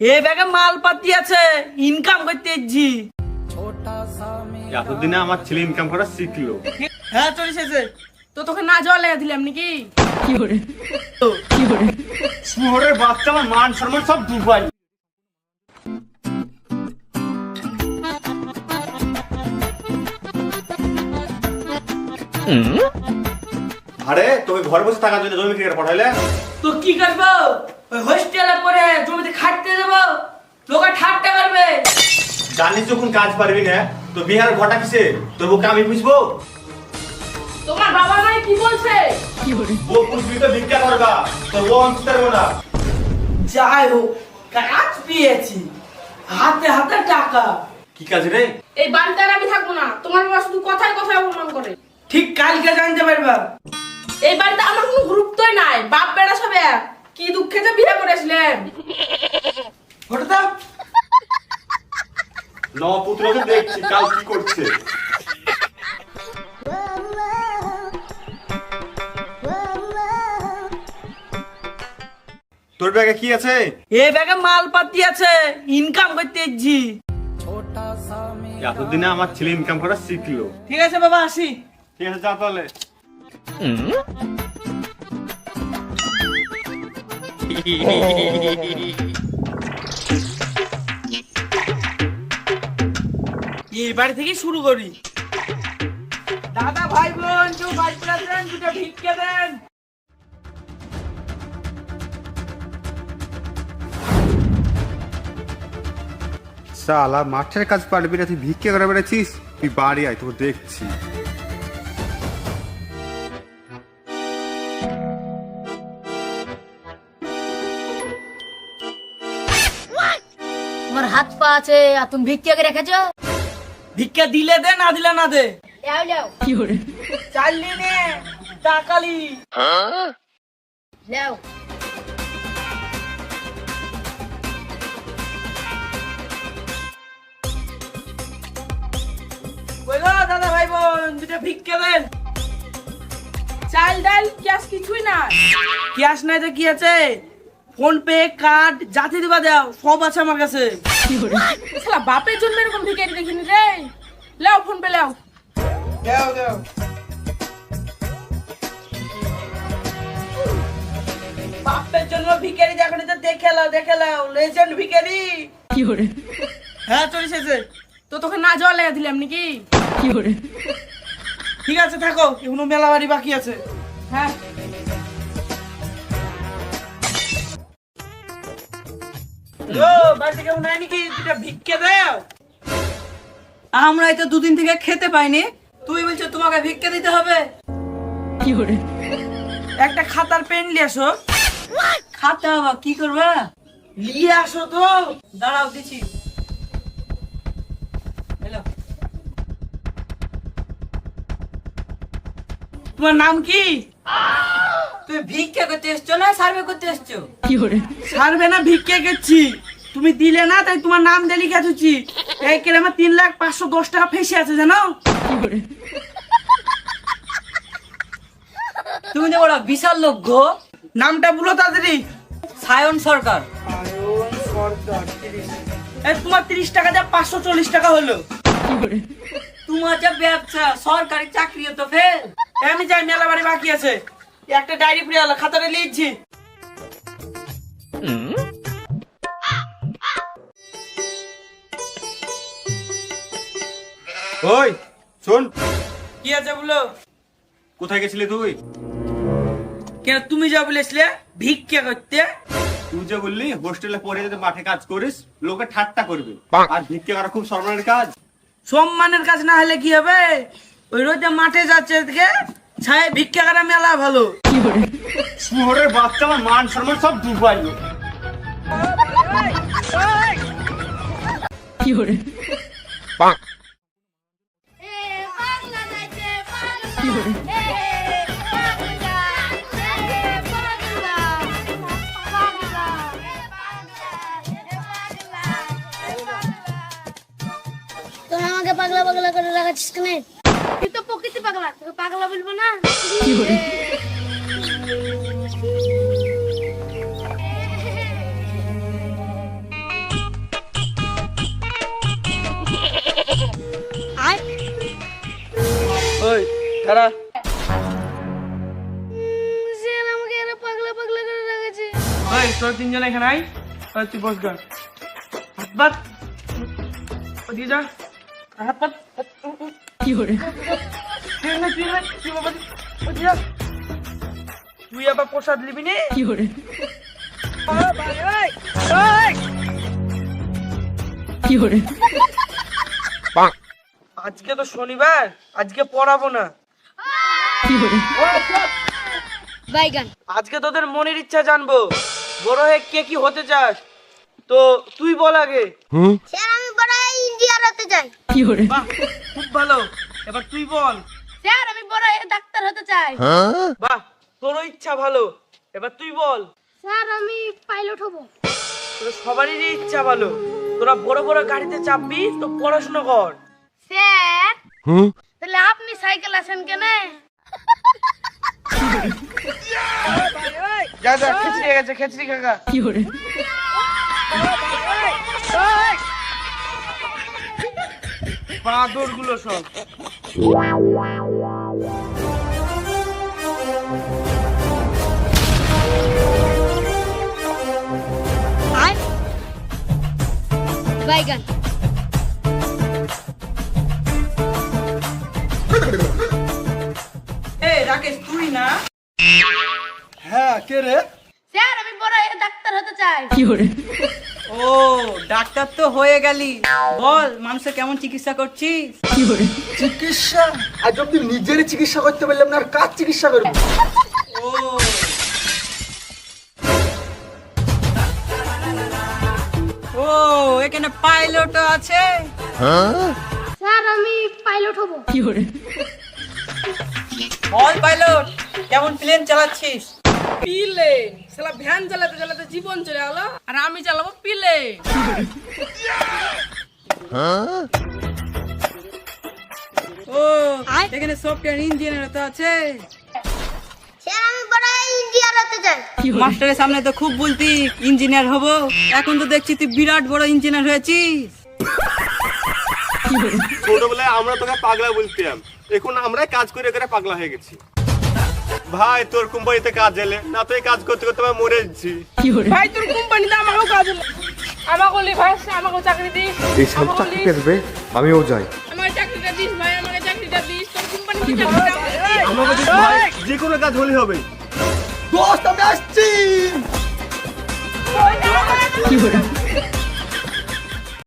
এ ব্যাগে মাল পাতি আছে ইনকাম করতে এসছি। এতদিনে আমার ছেলে ইনকাম করা শিখলো। হ্যাঁ চলে এসেছে। তো তোকে না লেগে দিলাম নাকি? শুয়োরের বাচ্চা আমার মান সম্মান সব ডুবাই আরে তুমি ঘরে বসে থাকার জন্য জমি ক্রিকেট পাঠাইলে? তো কি করব? ওই হোস্টেলে পরে জমিতে খাটতে যাব। লোকে ঠাট্টা করবে। জানিস যখন কাজ পারবি না তো বিহার ঘটা কিসে? তোর বুকে আমি বুঝব তোমার বাবা মানে কি বলছে? ও পুষবি তো ভিক্ষা করবা তোর ও অংশ না। যাই হোক কাজ পেয়েছি। হাতে হাতে টাকা। কি কাজ রে? এই বাড়িতে আর আমি থাকব না। তোমার বাবা শুধু কথায় কথায় অপমান করে। ঠিক কালকে জানতে পারবা। এই বাড়িতে আমার কোনো গুরুত্বই নাই। বাপ বেড়া সব এক। কি দুঃখে যে বিয়ে করেছিলেন ফটো নপুত্রকে দেখছি কাল কি করছে? তোর ব্যাগে কি আছে? এ ব্যাগে মাল পাতি আছে ইনকাম করতে এসছি। এতদিনে আমার ছেলে ইনকাম করা শিখলো। ঠিক আছে বাবা আসি। ঠিক আছে যা তাহলে। এই বাড়ি থেকে শুরু করি। দাদা ভাই বোন কেউ বাড়ি দেন দুটো ভিক্ষে দেন। সালা মাঠের কাজ পারবি না তুই ভিক্ষে করে বেড়াচ্ছিস? তুই বাড়ি আয় তোকে দেখছি। তোমার হাত পা আছে আর তুমি ভিক্ষাকে রেখেছো? ভিক্ষা দিলে দে না দিলে না দে। যাও যাও চাললি নে টাকালি যাও বলো দাদা ভাই বোন দুটো ভিক্ষে দেন। চাল ডাল গ্যাস কিছুই না ক্যাশ নাই তো কি আছে? ফোন পে কার্ড জাতি দিবা দাও সব আছে আমার কাছে। শালা বাপের জন্য এরকম ভিখারি দেখিনি রে। লাও ফোন পে লাও। দাও দাও। বাপের জন্য ভিখারি দেখো তো দেখে লাও দেখে লাও লেজেন্ড ভিখারি হ্যাঁ চলে এসেছে। তো তোকে না যাওয়া লেগে দিলাম নাকি? ঠিক আছে থাকো এখনও মেলা বাড়ি বাকি আছে। হ্যাঁ। আমরাই তো দুদিন থেকে খেতে পাইনি। তুই বলছো তোমাকে ভিক্ষে দিতে হবে। একটা খাতার পেন নিয়ে আসো। খাতা বাবা কি করবা? নিয়ে আসো তো। দাঁড়াও এলো। তোমার নাম কি? তুমি ভিক্ষা করতে এসছো না সার্ভে করতে এসছো? সার্ভে না ভিক্ষা করছি। তুমি দিলে না তাই তোমার নাম লিখে দিচ্ছি। এই কেন আমার তিন লাখ পাঁচশো দশ টাকা ফেসে আছে জানো? তুমি যে বড় বিশাল লোক গো। নামটা বলো তাড়াতাড়ি। সায়ন সরকার। এই তোমার তিরিশ টাকা যা পাঁচশো চল্লিশ টাকা হলো। তোমার যে ব্যবসা সরকারি চাকরি তো ফের আমি যাই মেলা বাড়ি বাকি আছে। একটা ডায়েরি ফ্রি হলো খাতাটা লিখছি। ওই শোন। কি আছে বলো? কোথায় গেছিলি তুই? কেন তুমি যা বলেছিলে ভিক্ষা করতে? তুই যে বললি হোস্টেলে পড়ে যদি মাঠে কাজ করিস লোকে ঠাট্টা করবে। আর ভিক্ষে করা খুব সম্মানের কাজ। সম্মানের কাজ না হলে কি হবে? ওই রোজে মাঠে যাচ্ছে ছায় ভিক্ষা করা মেলা ভালো। শুয়োরের বাচ্চা আমার মান সম্মান সব ডুবাই তুমি আমাকে পাগলা পাগলা করে রাখাচ্ছিস কেন? প্রকৃতি পাগলা তোকে পাগলা বলব না? ওই তারা জেল আমাকে এরা পাগলা পাগলা করে ওই তোর তিনজন এখানে আই ওই তুই বস গা হাত বাত তুই আবার প্রসাদ নিবি নে? কি করে কি করে আজকে তো শনিবার আজকে পড়াবো না। কি করে বাইগান আজকে তোদের মনের ইচ্ছা জানব। বড় হয়ে কে কি হতে চাস? তো তুই বল আগে। স্যার আমি বড় হয়ে ইঞ্জিনিয়ার হতে চাই। বাহ খুব ভালো। এবার তুই বল। স্যার আমি বড় হয়ে ডাক্তার হতে চাই। বাহ তোরও ইচ্ছা ভালো। এবার তুই বল। স্যার আমি পাইলট হব। তোর সবারই ইচ্ছা ভালো। তোরা বড় বড় গাড়িতে চাপবি তো পড়াশোনা কর। স্যার হুম? তাহলে আপনি সাইকেল আছেন কেন? যা যা খেচড়ি গেছে খেচড়ি কাকা। কি করে বাঁদরগুলো সব। বাইগান এই রাকেশ তুই না? হ্যাঁ কে রে? স্যার আমি বড় ডাক্তার হতে চাই। ও ডাক্তার তো হয়ে গেলি। বল মানুষের কেমন চিকিৎসা করছিস? চিকিৎসা? আজ অব্দি নিজেরই চিকিৎসা করতে পারলাম না আর কার চিকিৎসা করব? ও। ও এখানে পাইলট আছে। স্যার আমি পাইলট হব। কি বল পাইলট কেমন প্লেন চালাচ্ছিস? পিলেন শালা ভ্যান চালাতে চালাতে জীবন চলে গেলো আর আমি চালাবো পিলেন ও এখানে সফটওয়্যার ইঞ্জিনিয়ার তো আছে। স্যার আমি বড় ইঞ্জিনিয়ার হতে চাই। মাস্টারের সামনে তো খুব বলতি ইঞ্জিনিয়ার হব। এখন তো দেখছি তুই বিরাট বড় ইঞ্জিনিয়ার হয়েছিস। ছোটবেলায় আমরা তোকে পাগলা বলতাম এখন আমরা কাজ করে করে পাগলা হয়ে গেছি। ভাই তোর কোম্পানিতে কাজ এলে। না তো এই কাজ করতে করতে আমি মরে যাচ্ছি। ভাই তোর কোম্পানিতে আমাকেও কাজ হলো। আমাকে বলি ভাই আমাকেও চাকরি দিস এই সব চাকরি দিস। আমিও যাই। আমাকে চাকরিটা দিস ভাই আমাকে চাকরিটা দিস। তোর কোম্পানিতে চাকরিটা আমাকে দিস। ভাই। যে কোনো কাজ হলে হবে। দোস্ত আমি আসছি। ওই না,